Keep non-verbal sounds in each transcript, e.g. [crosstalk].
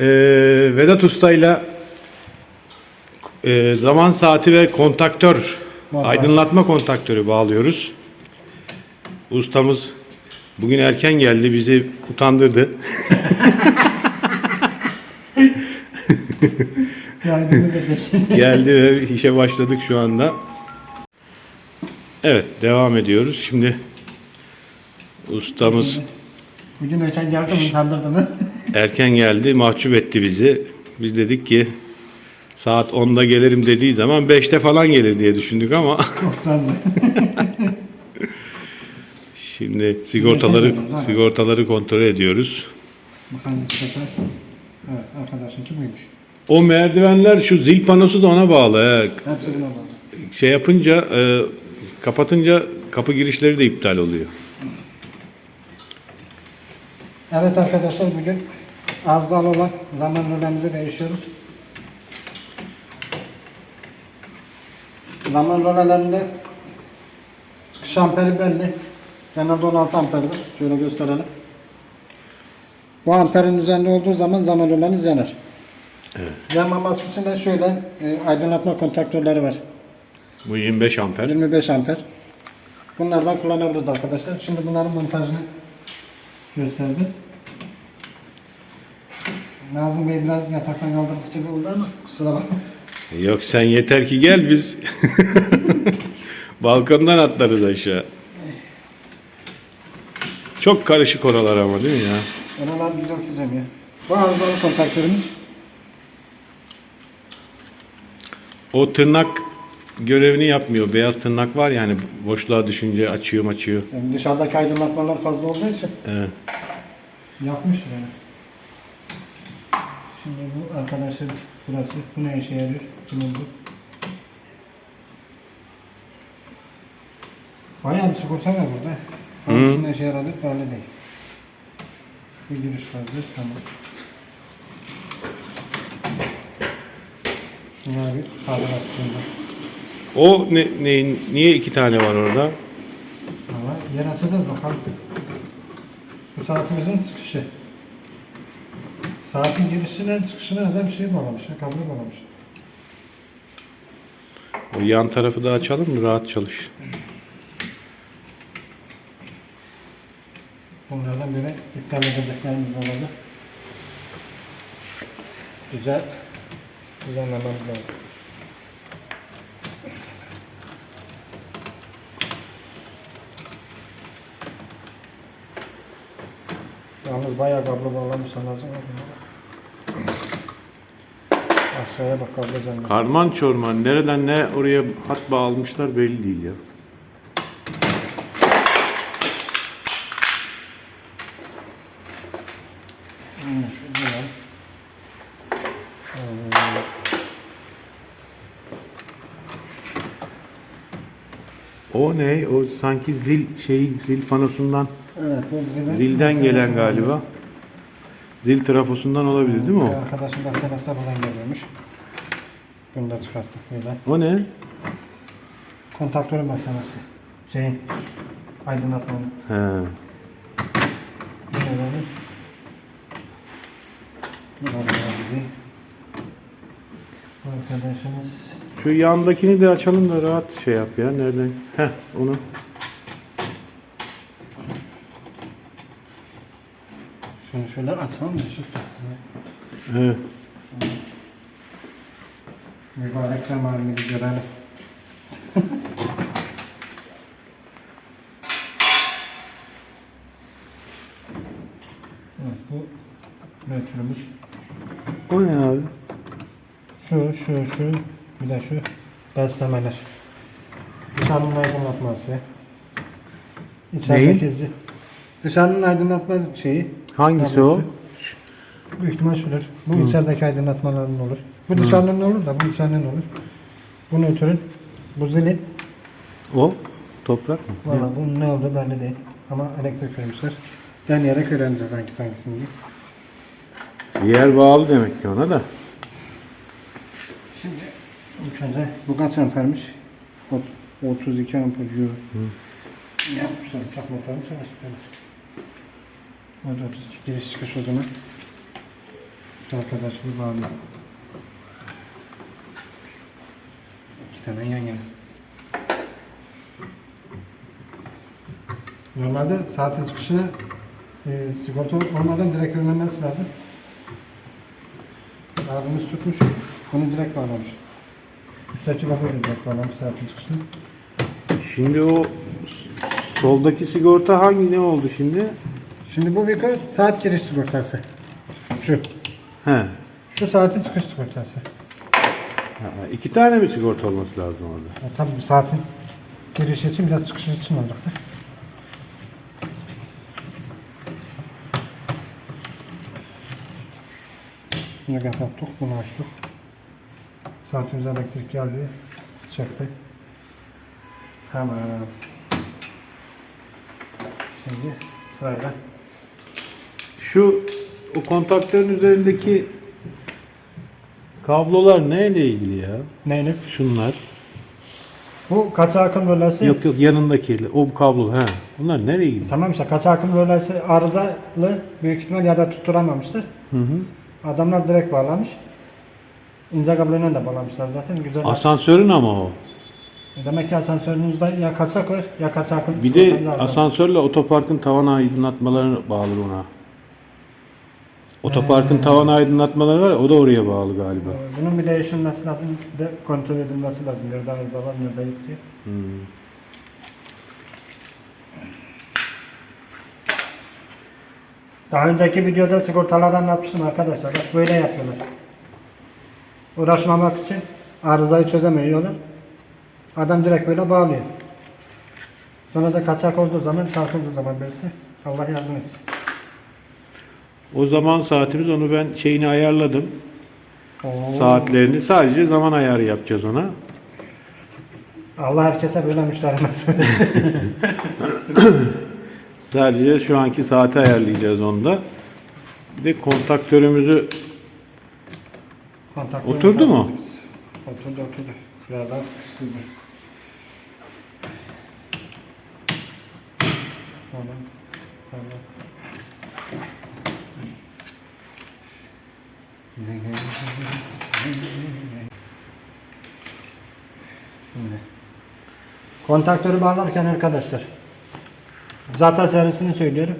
Ee, Vedat Usta'yla e, zaman saati ve kontaktör, Montaj. aydınlatma kontaktörü bağlıyoruz. Ustamız bugün erken geldi, bizi utandırdı. [laughs] [laughs] Geldi ve işe başladık şu anda. Evet, devam ediyoruz. Şimdi ustamız Bugün erken geldi mi sandırdı mı? Erken geldi, mahcup etti bizi. Biz dedik ki saat 10'da gelirim dediği zaman 5'te falan gelir diye düşündük ama [laughs] şimdi sigortaları sigortaları kontrol ediyoruz. Bakalım istedim. Evet arkadaşınki buymuş. O merdivenler şu zil panosu da ona bağlı. he. Hepsi buna bağlı. Şey yapınca e, kapatınca kapı girişleri de iptal oluyor. Evet arkadaşlar bugün arızalı olan zaman rölemizi değişiyoruz. Zaman rölelerinde çıkış amperi belli. Genelde 16 amperdir. Şöyle gösterelim. Bu amperin üzerinde olduğu zaman zaman röleniz yanar. Yanmaması için de şöyle e, aydınlatma kontaktörleri var. Bu 25 amper. 25 amper. Bunlardan kullanabiliriz arkadaşlar. Şimdi bunların montajını göstereceğiz. Nazım Bey biraz yataktan kaldırdık gibi oldu ama kusura bakmasın. Yok sen yeter ki gel biz [laughs] balkondan atlarız aşağı. Çok karışık oralar ama değil mi ya? Oralar düzelteceğim ya. Bu arızalı kontaktörümüz. O tırnak görevini yapmıyor. Beyaz tırnak var yani boşluğa düşünce açıyor açıyor. Yani dışarıdaki aydınlatmalar fazla olduğu için Evet. yakmış yani. Şimdi bu arkadaşlar burası. Bu ne işe yarıyor? Kimin bu? Bayağı bir sigorta var burada. Hangisinin işe yaradı belli değil. Bu giriş fazla tamam. Şuna bir sağdan aslında. O ne, ne, niye iki tane var orada? Valla yer açacağız bakalım. Bu saatimizin çıkışı. Saatin girişine çıkışına adam şey bağlamış. ya, Kablo bağlamış. O yan tarafı da açalım mı rahat çalış. Bunlardan biri iptal edeceklerimiz olacak. Güzel düzenlememiz lazım. Yalnız bayağı kablo bağlamışlar lazım. Aşağıya bak kablo canlı. Karman çorman nereden ne oraya hat bağlamışlar belli değil ya. O ne? O sanki zil şey zil panosundan Evet, bu bizim gelen galiba. Zil trafosundan olabilir değil mi o? Arkadaşım da senesi buradan geliyormuş. Bunu da çıkarttık böyle. O ne? Kontaktörün meselesi. Şeyin aydınlatmanın. He. Arkadaşımız Şu yandakini de açalım da rahat şey yap ya. Nereden? Heh onu. Şunu şöyle açalım da ışık gelsin. Evet. Mübarek zamanını görelim. evet, bu nötrümüz. O ne abi? Şu, şu, şu, bir de şu beslemeler. Dışarının aydınlatması. İçerideki zi- Dışarının aydınlatma şeyi. Hangisi kablosu. o? Büyük ihtimal şudur. Bu içerideki aydınlatmaların olur. Bu dışarının olur da bu içerinin olur. Bu nötrün, bu zilin. O toprak mı? Valla bunun ne olduğu belli değil. Ama elektrik vermişler. Deneyerek öğreneceğiz hangisi hangisini diye. Yer bağlı demek ki ona da. Şimdi ilk önce bu kaç ampermiş? Ot- 32 amper euro. Yapmışlar uçak ama süpermiş. Hadi 32 giriş çıkış o zaman. Şu arkadaş bir bağlı. İki tane yan yana. Normalde saatin çıkışını e, sigorta olmadan direkt vermemesi lazım. Abimiz tutmuş, bunu direkt bağlamış. Üstteki da direkt bağlamış saatin çıkışını. Şimdi o soldaki sigorta hangi ne oldu şimdi? Şimdi bu Vico saat giriş sigortası. Şu. He. Şu saatin çıkış sigortası. Ha, iki tane mi sigorta olması lazım orada? Ya, tabii bu saatin girişi için biraz çıkışı için olacak. Bunu kapattık, bunu açtık. Saatimize elektrik geldi. Çektik. Tamam. Şimdi sırayla. Şu o kontaktörün üzerindeki kablolar neyle ilgili ya? Neyle? Şunlar. Bu kaça akım bölgesi. Yok yok yanındaki o kablo he. Bunlar nereye ilgili? Tamam işte kaça akım bölgesi arızalı büyük ihtimal ya da tutturamamıştır. Hı hı. Adamlar direkt bağlamış. İnce kabloyla da bağlamışlar zaten. Güzel. Asansörün ama o. Demek ki asansörünüzde ya kaçak var ya kaçak akım. Bir de asansörle otoparkın tavan aydınlatmaları bağlı ona. Otoparkın He. tavan aydınlatmaları var o da oraya bağlı galiba. Ee, Bunun bir değişilmesi lazım. Bir de kontrol edilmesi lazım. Nerede arıza var nerede yok diye. Hmm. Daha önceki videoda sigortaları anlatmıştım arkadaşlar. Bak böyle yapıyorlar. Uğraşmamak için arızayı çözemiyorlar. Adam direkt böyle bağlıyor. Sonra da kaçak olduğu zaman çarpıldığı zaman birisi Allah yardım etsin. O zaman saatimiz onu ben şeyini ayarladım. Oo. Saatlerini sadece zaman ayarı yapacağız ona. Allah herkese böyle müşteri nasip etsin. [laughs] Sadece şu anki saati ayarlayacağız onda. Bir de kontaktörümüzü Kontak Oturdu mu? Oturdu oturdu. Biraz daha sıkıştırdı. Tamam. Tamam. Şimdi. Kontaktörü bağlarken arkadaşlar Zata serisini söylüyorum.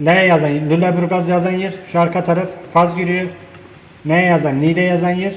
L yazan, Lüleburgaz yazan yer, şu arka taraf faz giriyor. N yazan, Nide yazan yer,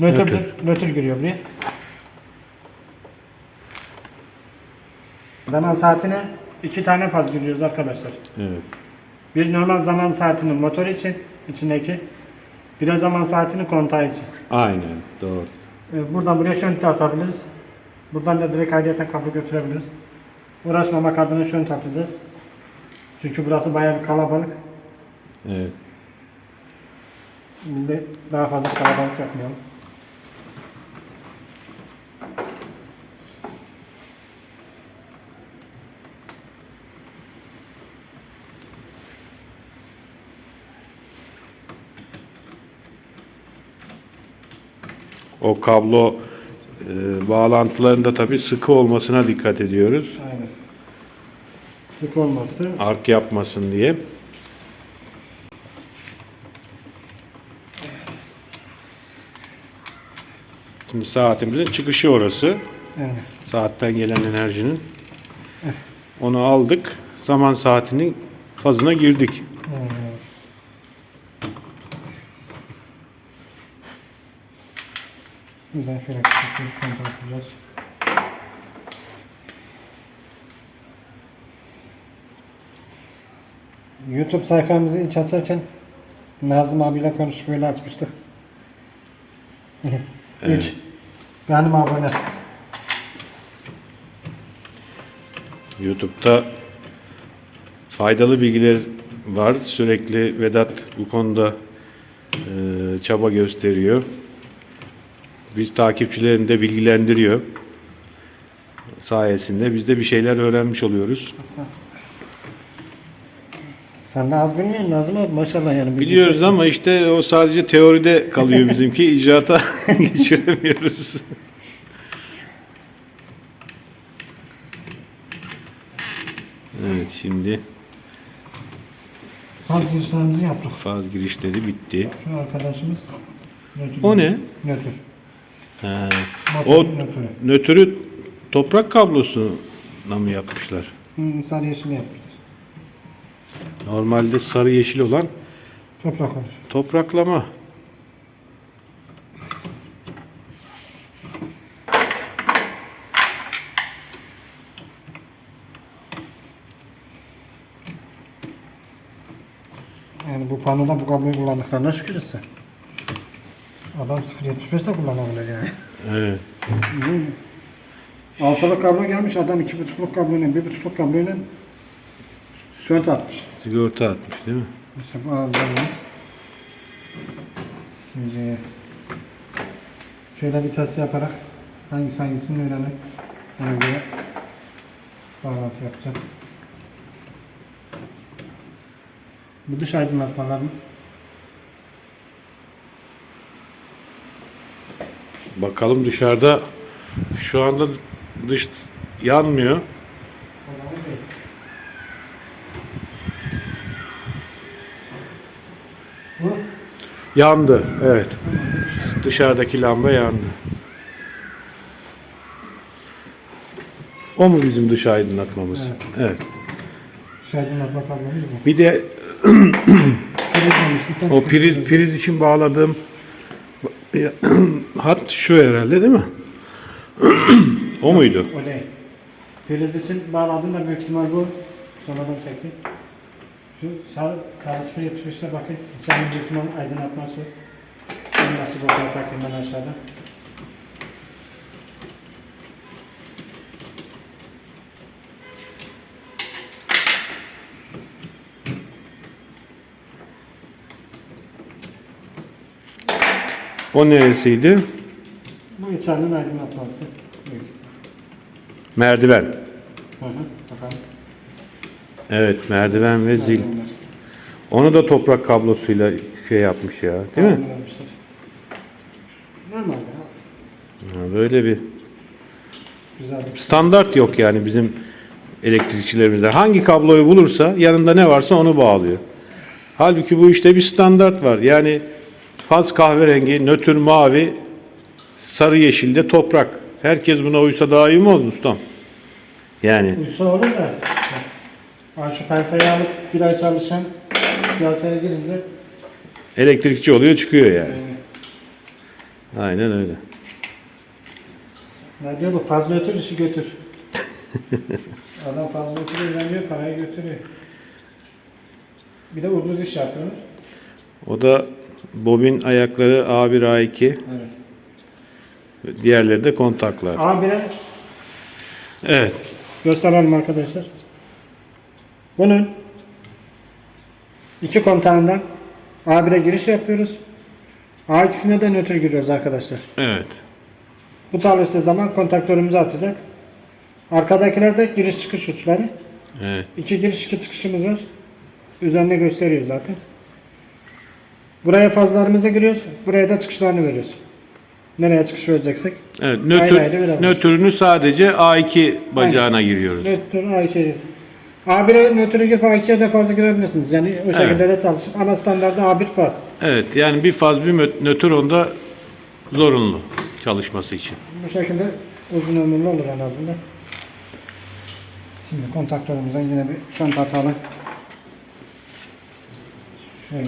nötrdür, nötr giriyor buraya. Zaman saatine iki tane faz giriyoruz arkadaşlar. evet. Bir normal zaman saatinin motor için, içindeki. Bir de zaman saatini kontağı için. Aynen doğru. Ee, Buradan buraya şönt de atabiliriz. Buradan da direkt ayrıyeten kablo götürebiliriz. Uğraşmamak adına şönt atacağız. Çünkü burası bayağı bir kalabalık. Evet. Biz de daha fazla kalabalık yapmayalım. O kablo e, bağlantılarında tabii sıkı olmasına dikkat ediyoruz. Aynen. Sık olması. Ark yapmasın diye. Şimdi saatimizin çıkışı orası. Evet. Saatten gelen enerjinin. Onu aldık. Zaman saatinin fazına girdik. Evet. Buradan şöyle küçük bir şönt atacağız. YouTube sayfamızı ilk açarken Nazım abiyle konuşup böyle açmıştık. [laughs] Evet. İlk benim abone. YouTube'da faydalı bilgiler var. Sürekli Vedat bu konuda e, çaba gösteriyor. Biz takipçilerini de bilgilendiriyor. Sayesinde biz de bir şeyler öğrenmiş oluyoruz. Sen de az bilmiyorsun Nazım abi maşallah yani. Biliyoruz ama işte o sadece teoride kalıyor bizimki. [laughs] İcraata [laughs] geçiremiyoruz. Evet şimdi Faz girişlerimizi yaptık. Faz girişleri bitti. Şu arkadaşımız nötr. O ne? Nötr. O Motorun nötrü. nötrü toprak kablosuna mı yapmışlar? Hı, sarı yeşil yapmışlar. Normalde sarı yeşil olan Toprak olur. topraklama. Yani bu panoda bu kabloyu kullandıklarına şükür etsin. Adam 0.75 de kullanabilir yani. Evet. Altılı kablo gelmiş adam 2.5'luk kabloyla 1.5'luk kabloyla şönt atmış. Sigorta atmış değil mi? İşte bu arızamız. Şimdi şöyle bir test yaparak hangisi hangisini öğrenip ona göre bağlantı yapacağım. Bu dış aydınlatmalar mı? Bakalım dışarıda şu anda dış yanmıyor. Bu Yandı. Evet. Dışarıdaki lamba yandı. O mu bizim dış aydınlatmamız? Evet. Evet. dış aydınlatma kablomuz bu. Bir de o priz priz için bağladığım [clears throat] hat şu herhalde değil mi? [clears throat] o muydu? O değil. Priz için bağladım da büyük ihtimal bu. Sonradan çektim. Şu sarı, sarı 0.75'te bakın. İçerinin büyük ihtimal aydınlatması. Nasıl bakıyor takayım ben aşağıda. O neresiydi? Bu içerinin aydınlatması. Büyük. Merdiven. Hı hı. Bakalım. Evet, merdiven ve zil. Merdivenler. Onu da toprak kablosuyla şey yapmış ya, değil mi? Hazırlamışlar. Normalde. Ha, Böyle bir Güzel bir standart yok yani bizim elektrikçilerimizde. Hangi kabloyu bulursa yanında ne varsa onu bağlıyor. Halbuki bu işte bir standart var. Yani faz kahverengi, nötr mavi, sarı yeşilde toprak. Herkes buna uysa daha iyi mi olur ustam? Yani Uysa olur da. Ha, şu penseyi alıp bir ay çalışan piyasaya girince elektrikçi oluyor çıkıyor yani. Aynen öyle. ne diyor bu fazla götür işi götür. [laughs] Adam fazla götürüyor, öğreniyor, parayı götürüyor. Bir de ucuz iş yapıyorlar. O da bobin ayakları A1 A2 Evet. diğerleri de kontaklar. A1'e Evet. gösterelim arkadaşlar. Bunun iki kontağından A1'e giriş yapıyoruz. A2'sine de nötr giriyoruz arkadaşlar. Evet. Bu çalıştığı zaman kontaktörümüzü açacak. Arkadakiler de giriş çıkış uçları. Evet. İki giriş iki çıkışımız var. Üzerine gösteriyor zaten. Buraya fazlarımızı giriyoruz. Buraya da çıkışlarını veriyoruz. Nereye çıkış vereceksek. Evet, Ayrı nötr, ayrı verebiliriz. nötrünü sadece A2 bacağına giriyoruz. Nötr A2'ye A1'e nötrü girip A2'ye de fazla girebilirsiniz. Yani o şekilde de çalışır. Ama standartta A1 faz. Evet, yani bir faz bir nötr onda zorunlu çalışması için. Bu şekilde uzun ömürlü olur en azından. Şimdi kontaktörümüzden yine bir şant atalım. Şöyle.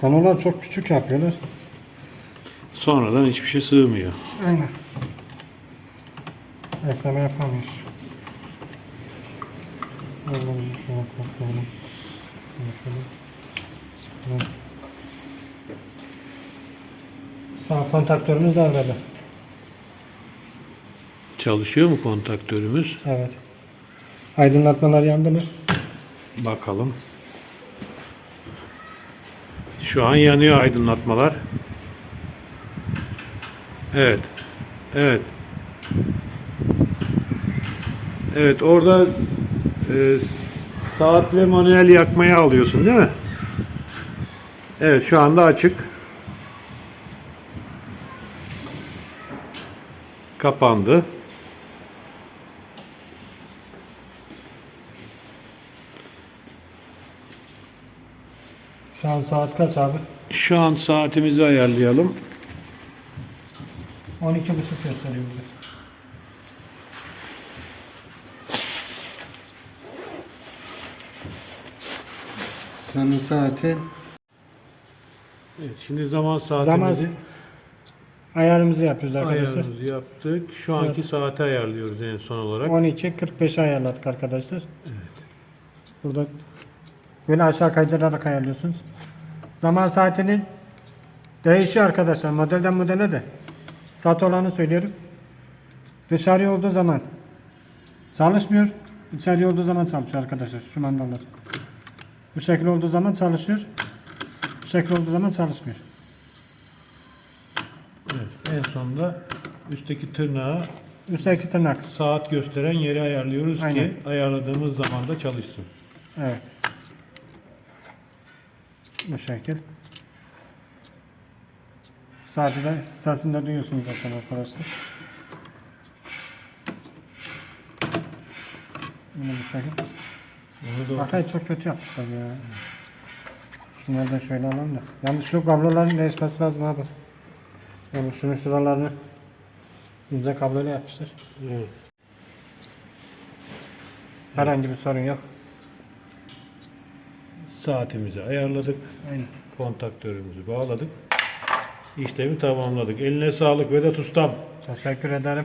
Kanolar çok küçük yapıyorlar. Sonradan hiçbir şey sığmıyor. Aynen. Ekleme yapamıyoruz. Allah'ım şuna. Şu an kontaktörümüz devrede. Çalışıyor mu kontaktörümüz? Evet. Aydınlatmalar yandı mı? Bakalım. Şu an yanıyor aydınlatmalar. Evet. Evet. Evet orada e, saat ve manuel yakmaya alıyorsun değil mi? Evet şu anda açık. Kapandı. Şu an saat kaç abi? Şu an saatimizi ayarlayalım. 12.30 gösteriyor bize. Senin saatin Evet, şimdi zaman zaman saatimizi ayarımızı yapıyoruz arkadaşlar. ayarımızı yaptık. Şu Saat. anki saati ayarlıyoruz en son olarak. 12.45'e ayarladık arkadaşlar. Burada böyle aşağı kaydırarak ayarlıyorsunuz. Zaman saatinin değişiyor arkadaşlar. Modelden modele de. Saat olanı söylüyorum. Dışarı olduğu zaman çalışmıyor. İçeri olduğu zaman çalışıyor arkadaşlar. Şu mandallar. Bu şekil olduğu zaman çalışıyor. Bu şekil olduğu zaman çalışmıyor. Evet, en sonunda üstteki tırnağı Üstteki tırnak. saat gösteren yeri ayarlıyoruz Aynen. ki ayarladığımız zaman da çalışsın. Evet. Bu şekil. De sesini de duyuyorsunuz zaten arkadaşlar. Yine bu şekil. Onu da Bakay çok kötü yapmışlar ya. Şunları da şöyle alalım da. Yalnız şu kabloların değişmesi lazım abi. Yani şunun şuralarını ince kabloyla yapmışlar. Evet. Herhangi bir sorun yok. Saatimizi ayarladık. Aynen. Kontaktörümüzü bağladık. İşlemi tamamladık. Eline sağlık Vedat Ustam. Teşekkür ederim.